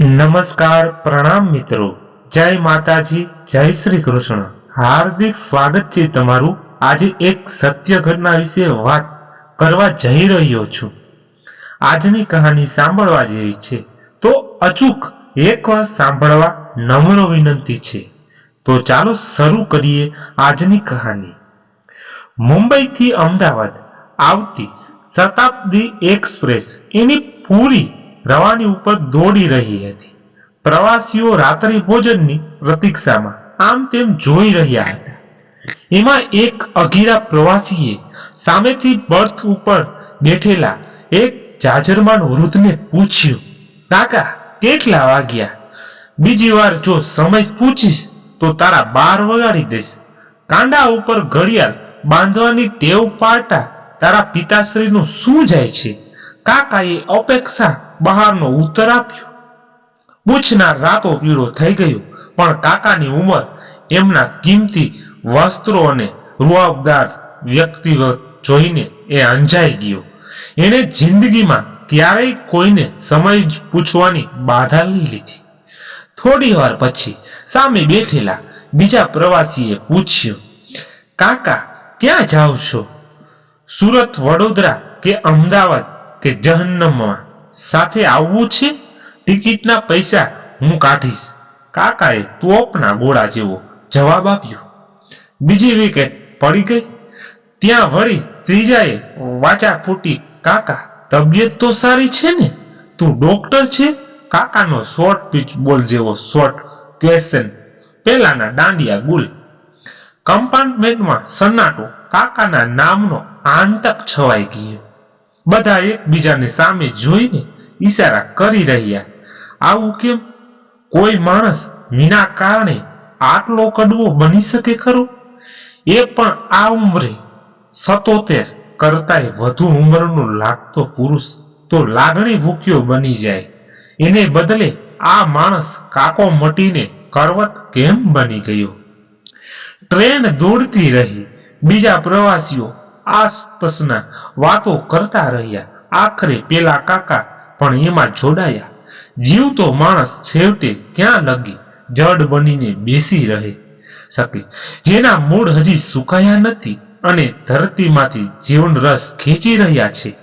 નમસ્કાર પ્રણામ મિત્રો. જય માતાજી, જય શ્રી કૃષ્ણ. હાર્દિક સ્વાગત છે તમારું. આજે એક સત્ય ઘટના વિશે વાત કરવા જઈ રહ્યો છું. આજની કહાની સાંભળવા જેવી છે. તો અચૂક એકવાર સાંભળવા નમ્ર વિનંતી છે. તો ચાલો શરૂ કરીએ આજની કહાની. મુંબઈથી અમદાવાદ આવતી શતાબ્દી એક્સપ્રેસ એની પૂરી રવાની ઉપર દોડી રહી હતી. પ્રવાસીઓ રાત્રિ ભોજનની પ્રતીક્ષામાં આમ તેમ જોઈ રહ્યા હતા. એમાં એક અઘીરા પ્રવાસીએ સામેથી બર્થ ઉપર બેઠેલા એક જાજરમાન વૃદ્ધને પૂછ્યું, કાકા, કેટલા વાગ્યા? બીજી વાર જો સમય પૂછીશ તો તારા બાર વગાડી દઈશ. કાંડા ઉપર ઘડિયાળ બાંધવાની ટેવ પાડતા તારા પિતાશ્રીનું શું જાય છે? કાકાએ અપેક્ષા બહારનો ઉત્તર આપ્યો. પૂછનાર રાતો પીળો થઈ ગયો, પણ કાકાની ઉંમર એમના કિંમતી વસ્ત્રો અને રૂઆબદાર વ્યક્તિગત જોઈને એ અંજાઈ ગયો. એને જિંદગીમાં ક્યારેય કોઈને સમય પૂછવાની બાધા લઈ લીધી. થોડી વાર પછી સામે બેઠેલા બીજા પ્રવાસીએ પૂછ્યું, કાકા, ક્યાં જાઓ છો? સુરત, વડોદરા કે અમદાવાદ કે જહન્નમમાં? સાથે આવવું છે? ટિકિટના પૈસા હું કાઢીશ. કાકાએ તોપના ગોળા જેવો જવાબ આપ્યો. બીજી વિકેટ પડી ગઈ. ત્યાં વળી ત્રીજાએ વાચા ફૂટી, કાકા, તબિયત તો સારી છે ને? તું ડોક્ટર છે? કાકાનો શોર્ટ પીચ બોલ જેવો શોર્ટ ક્વેશ્ચન પેલાના દાંડિયા ગુલ. કમ્પાર્ટમેન્ટમાં સન્નાટો કાકાના નામનો આંતક છવાઈ ગયો. બધા એકબીજાને સામે જોઈને ઈશારા કરી રહ્યા. આવું કેમ? કોઈ માણસ વિના કારણે આટલો કડવો બની શકે ખરો? એ પણ આ ઉંમરે સતોતેર કરતાય વધુ ઉંમરનો લાગતો પુરુષ તો લાગણી ભૂખ્યો બની જાય. એને બદલે આ માણસ કાકો મટીને કરવત કેમ બની ગયો? ટ્રેન દોડતી રહી. બીજા પ્રવાસીઓ આસપાસના વાતો કરતા રહ્યા. આખરે પેલા કાકા પણ એમાં જોડાયા. જીવતો માણસ છેવટે ક્યાં લગી? જડ બનીને બેસી રહે. શકે. જેના મૂળ હજી સુકાયા નથી અને ધરતીમાંથી જીવન રસ ખેંચી રહ્યા છે.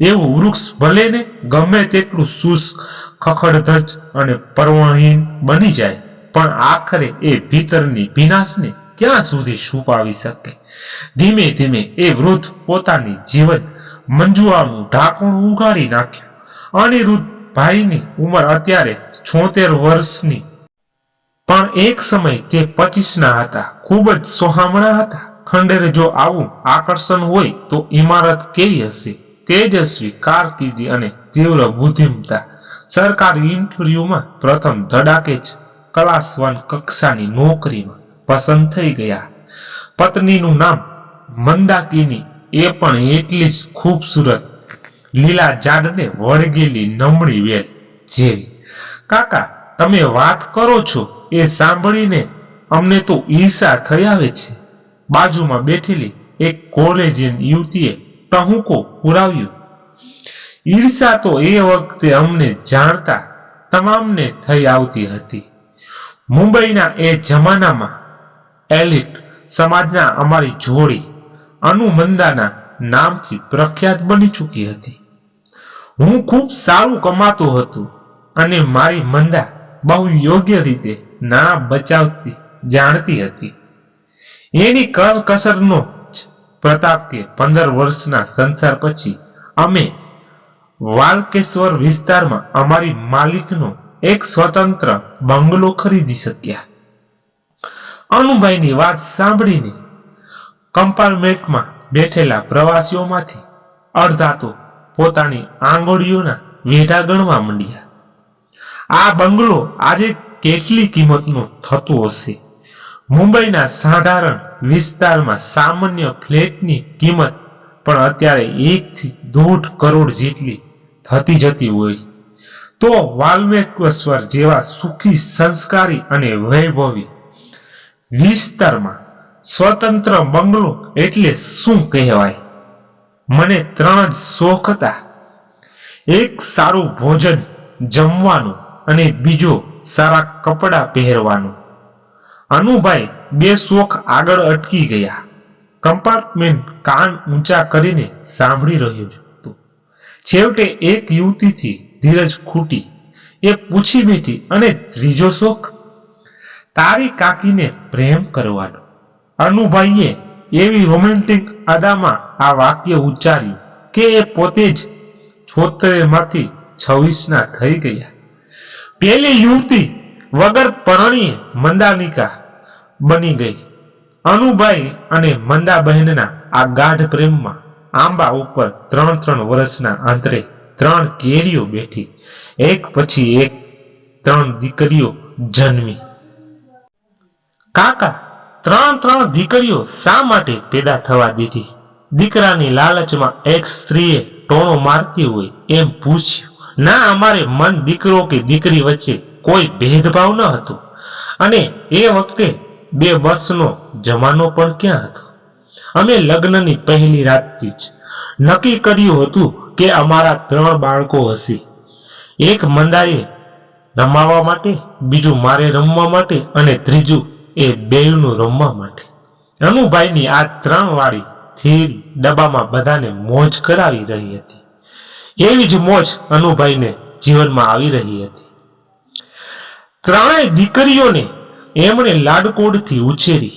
એવું વૃક્ષ ભલે ને ગમે તેટલું શુષ્ક, ખખડધજ અને પર્વહીન બની જાય, પણ આખરે એ ભીતરની ભીનાશને ક્યાં સુધી છુપાવી શકે? ધીમે ધીમે એ વૃદ્ધ પોતાની જીવન મંજુઆનું ઢાંકણું ઉગાડી નાખ્યું. અનિરુદ્ધ ભાઈની ઉંમર અત્યારે છોતેર વર્ષની. પણ એક સમય તે પચીસના હતા, ખૂબ જ સોહામણા હતા. ખંડેરે જો આવું આકર્ષણ હોય તો ઇમારત કેવી હશે? તેજસ્વી, કારકિર્દી અને તીવ્ર બુદ્ધિમતા. સરકારી ઇન્ટરવ્યુમાં પ્રથમ ધડાકે જ ક્લાસ વન કક્ષાની નોકરીમાં પસંદ થઈ ગયા. પત્નીનું નામ મંદાકિની. એ પણ એટલી જ ખૂબસૂરત લીલા ઝાડને વળગેલી નમણી વેલ જેવી. કાકા, તમે વાત કરો છો એ સાંભળીને અમને તો ઈર્ષા થઈ આવે છે. બાજુમાં બેઠેલી એક કોલેજિયન યુવતીએ ટહુકો પુરાવ્યો. ઈર્ષા તો એ વખતે અમને જાણતા તમામને થઈ આવતી હતી. મુંબઈના એ જમાનામાં એલિટ સમાજના અમારી જોડી અનુમંદાના નામથી પ્રખ્યાત બની ચૂકી હતી. હું ખૂબ સારું કમાતો હતો અને મારી મંદા બહુ યોગ્ય રીતે નાણાં બચાવતી જાણતી હતી. એની કરકસરનો પ્રતાપ કે પંદર વર્ષના સંસાર પછી અમે વાલકેશ્વર વિસ્તારમાં અમારી માલિકનો એક સ્વતંત્ર બંગલો ખરીદી શક્યા. અનુભાઈની વાત સાંભળીને કમ્પાર્ટમેન્ટમાં બેઠેલા પ્રવાસીઓમાંથી અડધા તો પોતાની આંગળીઓના વેઢા ગણવા માંડ્યા. આ બંગલો આજે કેટલી કિંમતનો થતો હશે? મુંબઈના સાધારણ વિસ્તારમાં સામાન્ય ફ્લેટની કિંમત પણ અત્યારે એક થી દોઢ કરોડ જેટલી થતી જતી હોય. તો વાલ્મેશ્વર જેવા સુખી સંસ્કારી અને વૈભવી વિસ્તારમાં સ્વતંત્ર બંગલો એટલે શું કહેવાય? મને ત્રણ શોખ હતા. એક સારું ભોજન જમવાનું અને બીજો સારા કપડાં પહેરવાનું. અનુભાઈ બે શોખ આગળ અટકી ગયા. કમ્પાર્ટમેન્ટ કાન ઊંચા કરીને સાંભળી રહ્યું હતું. છેવટે એક યુવતીથી ધીરજ ખૂટી. એ પૂછી બેઠી અને ત્રીજો શોખ તારી કાકીને પ્રેમ કરવાનો. અનુભાઈએ એવી રોમેન્ટિક અદામાં આ વાક્ય ઉચ્ચાર્યું કે એ પોતે જ છોતેરમાંથી છવ્વીસના થઈ ગયા. પેલી યુવતી વગર પરણીએ મંદાનિકા બની ગઈ. અનુભાઈ અને મંદાબહેનના આ ગાઢ પ્રેમમાં આંબા ઉપર ત્રણ ત્રણ વર્ષના અંતરે ત્રણ કેરીઓ બેઠી. એક પછી એક ત્રણ દીકરીઓ જન્મી. કાકા, ત્રણ ત્રણ દીકરીઓ શા માટે પેદા થવા દીધી? દીકરાની લાલચમાં એક સ્ત્રીએ ટોણો મારતી હોય એમ પૂછ્યું. ના, અમારે મન દીકરો કે દીકરી વચ્ચે કોઈ ભેદભાવ ન હતો. અને એ વખતે બે વર્ષનો જમાનો પણ ક્યાં હતો? અમે લગ્નની પહેલી રાતથી જ નક્કી કર્યું હતું કે અમારા ત્રણ બાળકો હશે. એક મંદાએ રમાવા માટે, બીજું મારે રમવા માટે અને ત્રીજું એ બેયનું રમવા માટે. અનુભાઈની આ ત્રણ વાળી થીર ડબ્બામાં બધાને મોજ કરાવી રહી હતી. એવી જ મોજ અનુભાઈને જીવનમાં આવી રહી હતી. ત્રણેય દીકરીઓને એમણે લાડકોડથી ઉછેરી,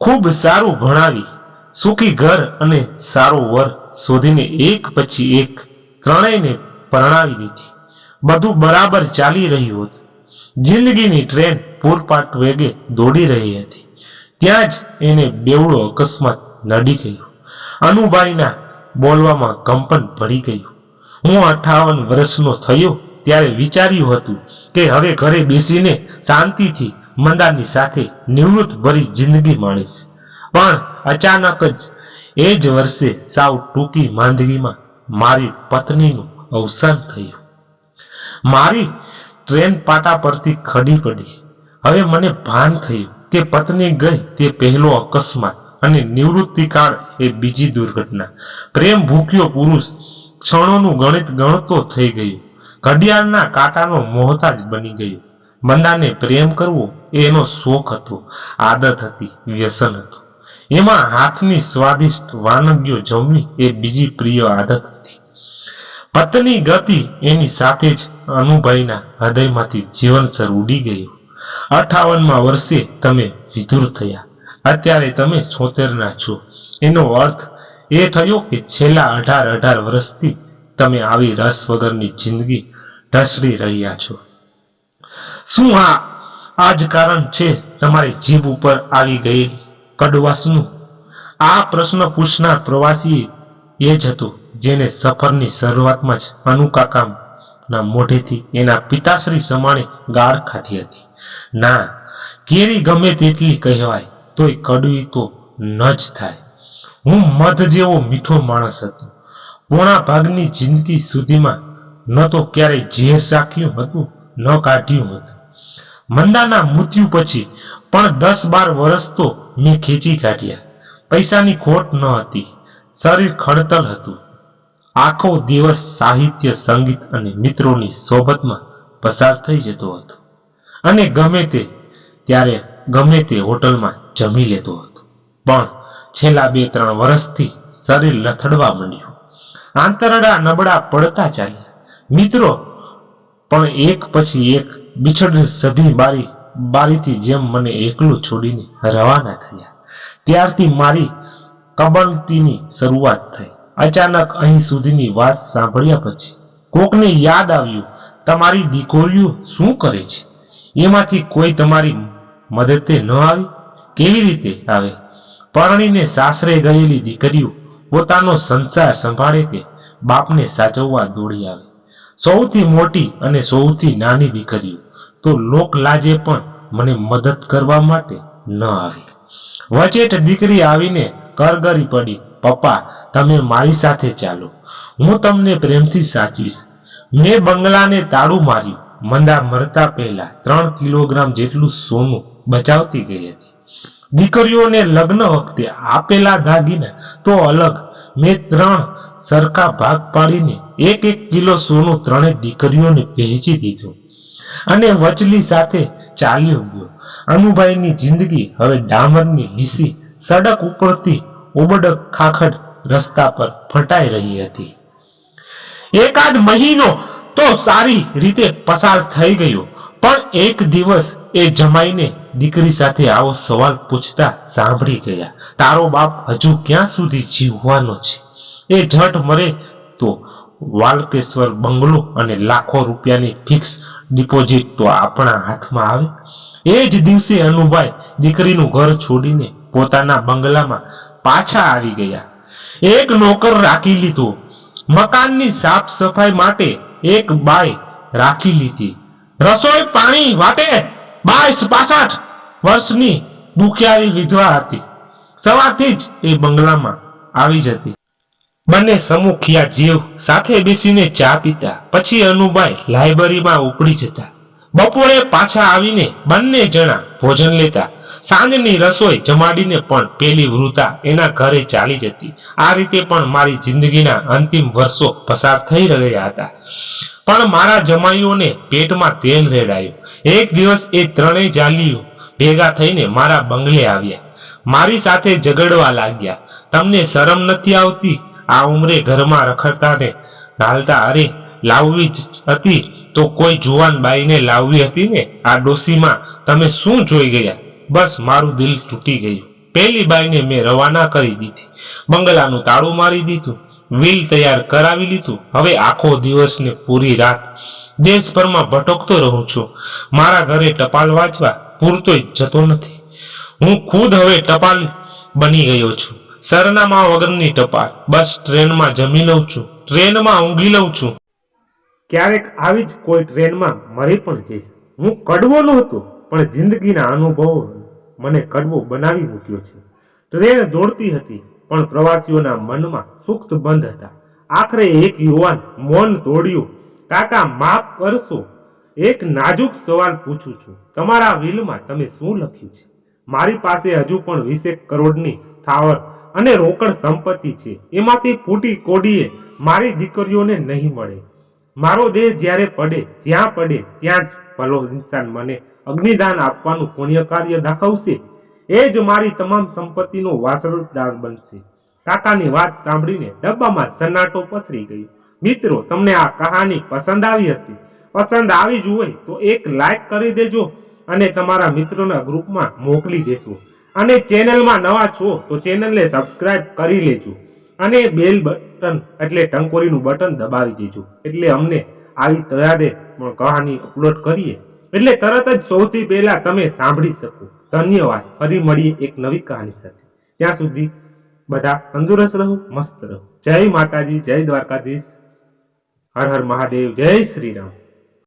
ખૂબ સારું ભણાવી, સુખી ઘર અને સારો વર શોધીને એક પછી એક ત્રણેયને પરણાવી દીધી. બધું બરાબર ચાલી રહ્યું હતું. જિંદગીની ટ્રેન પૂરપાટ વેગે દોડી રહી હતી. ત્યાં જ એને બેવડો અકસ્માત નડી ગયો. અનુભાઈના બોલવામાં કંપન ભરી ગયું. હું અઠાવન વર્ષનો થયો ત્યારે વિચાર્યું હતું કે હવે ઘરે બેસીને શાંતિથી મંદાની સાથે નિવૃત્ત ભરી જિંદગી માણીશ. પણ અચાનક જ એ જ વર્ષે સાવ ટૂંકી માંદગીમાં મારી પત્નીનું અવસાન થયું. મારી ટ્રેન પાટા પરથી ખડી પડી. હવે મને ભાન થયું કે પત્ની ગઈ તે પહેલો અકસ્માત અને નિવૃત્તિ કાળ એ બીજી દુર્ઘટના. પ્રેમ ભૂખ્યો પુરુષ ક્ષણોનું ગણિત ગણતો થઈ ગયું. ઘડિયાળના કાંટાનો મોહતાજ બની ગયો. મંદાને પ્રેમ કરવો એનો શોખ હતો, આદત હતી, વ્યસન હતું. એમાં હાથની સ્વાદિષ્ટ વાનગીઓ જમવી એ બીજી પ્રિય આદત હતી. પત્ની ગતિ એની સાથે જ અનુભાઈના હૃદયમાંથી જીવનસર ઉડી ગયું. અઠાવનમાં વર્ષે તમે વિધુર થયા. અત્યારે તમે છોતેરના છો. એનો અર્થ એ થયો કે છેલ્લા અઢાર અઢાર વર્ષથી તમે આવી રસ વગરની જિંદગી ઢસડી રહ્યા છો. શું આ આ જ કારણ છે તમારી જીભ ઉપર આવી ગયેલી કડવાશનું? આ પ્રશ્ન પૂછનાર પ્રવાસી એ જ હતો જેને સફરની શરૂઆતમાં જ અનુકાકામના મોઢેથી એના પિતાશ્રી સમાણે ગાળ ખાધી હતી. ના કેરી ગમે તેટલી કહેવાય, તોય કડવી તો ન જ થાય. હું મધ જેવો મીઠો માણસ હતો. પોણા ભાગની જિંદગી સુધીમાં ન તો ક્યારેય ઝેર સાખ્યું હતું, ન કાઢ્યું હતું. મંદાના મૃત્યુ પછી પણ દસ બાર વર્ષ તો મેં ખેંચી કાઢ્યા. પૈસાની ખોટ ન હતી. શરીર ખડતલ હતું. આખો દિવસ સાહિત્ય, સંગીત અને મિત્રોની સોબતમાં પસાર થઈ જતો હતો. અને ગમે તે, ત્યારે ગમે તે હોટલમાં જમી લેતો હતો. પણ છેલ્લા બે ત્રણ વર્ષથી શરીર લથડવા માંડ્યું. આંતરડા નબળા પડતા ચાલ્યા. મિત્રો, પણ એક પછી એક બિછડ સભી બારી, બારીથી જેમ મને એકલું છોડીને રવાના થયા. ત્યારથી મારી કબંતીની શરૂઆત થઈ. અચાનક અહીં સુધીની વાત સાંભળ્યા પછી કોકને યાદ આવ્યું, તમારી દીકરીઓ શું કરે છે? એમાંથી કોઈ તમારી મદદે ન આવી? કેવી રીતે આવે? પરણીને સાસરે ગયેલી દીકરીઓ પોતાનો સંસાર સંભાળે કે બાપને સાચવવા દોડી આવે. સૌથી મોટી અને સૌથી નાની દીકરીઓ તો લોક લાજે પણ મને મદદ કરવા માટે ન આવી. વચેટ દીકરી આવીને કરગરી પડી, પપ્પા, તમે મારી સાથે ચાલો. હું તમને પ્રેમથી સાચવીશ. મેં બંગલાને તાળું માર્યું. મંદા મરતા પહેલા ત્રણ કિલોગ્રામ જેટલું સોનું બચાવતી ગઈ હતી. દીકરીઓને લગ્ન વખતે આપેલા દાગીના તો અલગ. મેં ત્રણ સરખા ભાગ પાડીને એક એક કિલો સોનું ત્રણેય દીકરીઓને વહેંચી દીધું. અને વચલી સાથે ચાલ્યો ગયો. અનુભાઈની જિંદગી હવે ડામરની લીસી સડક ઉપરથી ઉબડક ખાખડ રસ્તા પર ફટાઈ રહી હતી. એકાદ મહિનો તો સારી રીતે પસાર થઈ ગયો, પણ એક દિવસ એ જમાઈને દીકરી સાથે આવો સવાલ પૂછતા સાંભળી ગયા, તારો બાપ હજુ ક્યાં સુધી જીવવાનો છે? એ ઝટ મરે તો વાલકેશ્વર બંગલો અને લાખો રૂપિયાની ફિક્સ ડિપોઝિટ તો આપણા હાથમાં આવે? એ જ દિવસે અનુભાઈ દીકરીનું ઘર છોડીને પોતાના બંગલામાં પાછા આવી ગયા. એક નોકર રાખી લીધો. મકાનની સાફ સફાઈ માટે એક બાય રાખી લીધી. રસોઈ પાણી વાટે. બાઈસ પાસઠ વર્ષની દુખિયારી વિધવા હતી. સવારથી જ એ બંગલામાં આવી જતી. બંને સમુખિયા જીવ સાથે બેસીને ચા પીતા. પછી અનુભાઈ લાઇબ્રેરીમાં ઉપડી જતા. બપોરે પાછા આવીને બંને જણા ભોજન લેતા. સાંજની રસોઈ જમાડીને પણ પેલી વૃતા એના ઘરે ચાલી જતી. આ રીતે પણ મારી જિંદગીના અંતિમ વર્ષો પસાર થઈ રહ્યા હતા. પણ મારા જમાઈઓને પેટમાં તેલ રેડાયું. એક દિવસ એ ત્રણેય જાલીઓ ભેગા થઈને મારા બંગલે આવ્યા. મારી સાથે ઝઘડવા લાગ્યા. તમને શરમ નથી આવતી? આ ઉંમરે ઘરમાં રખડતા ને નાલતા અરે, લાવવી જ હતી તો કોઈ જુવાન લાવવી હતી ને આ ડોસીમાં, તમે શું જોઈ ગયા? બસ મારું દિલ તૂટી ગયું. પહેલી બાઈને મેં રવાના કરી દીધી. બંગલાનું તાળું મારી દીધું. વ્હીલ તૈયાર કરાવી લીધું. હવે આખો દિવસ ને પૂરી રાત દેશભરમાં ભટકતો રહું છું. મારા ઘરે ટપાલ વાંચવા પૂરતોય જતો નથી. હું ખુદ હવે ટપાલ બની ગયો છું. સરનામા વગરની ટપાલ. બસ ટ્રેનમાં જમી લઉં છું. ટ્રેનમાં ઊંઘી લઉં છું. ક્યારેક આવી જ કોઈ ટ્રેનમાં મરી પણ જઈશ. હું કડવો નહોતો, પણ જિંદગીના અનુભવો મને કડવો બનાવી મૂક્યો છે. ટ્રેન દોડતી હતી, પણ પ્રવાસીઓના મનમાં સુખ્ત બંધ હતા. આખરે એક યુવાન મૌન તોડ્યું કાકા, માફ કરશો. એક નાજુક સવાલ પૂછું છું. તમારા વિલમાં તમે શું લખ્યું છે? મારી પાસે હજુ પણ વીસેક કરોડની સ્થાવર અને રોકડ સંપત્તિ છે. એમાંથી ફૂટી કોડીએ મારી દીકરીઓને નહીં મળે. મારો દેહ જ્યારે પડે, જ્યાં પડે, ત્યાં જ ભલો ઇન્સાન મને અગ્નિદાન આપવાનું પુણ્ય કાર્ય દાખવશે. એ જ મારી તમામ સંપત્તિનો વાસરદાર બનશે. કાકાની વાત સાંભળીને ડબ્બામાં સન્નાટો પસરી ગયો મિત્રો, તમને આ કહાની પસંદ આવી હશે. પસંદ આવી જ હોય તો એક લાઈક કરી દેજો અને તમારા મિત્રોના ગ્રુપમાં મોકલી દેશો. અને ચેનલમાં નવા છો તો ચેનલને સબસ્ક્રાઇબ કરી લેજો. અને બેલ બટન એટલે ટંકોરીનું બટન દબાવી દેજો. એટલે અમને આવી તૈયારે કહાની અપલોડ કરીએ. એટલે તરત જ સૌથી પહેલા તમે સાંભળી શકો. ધન્યવાદ. ફરી મળીએ એક નવી કહાની સાથે. ત્યાં સુધી બધા તંદુરસ્ત રહો, મસ્ત રહો. જય માતાજી, જય દ્વારકાધીશ. હર હર મહાદેવ. જય શ્રી રામ.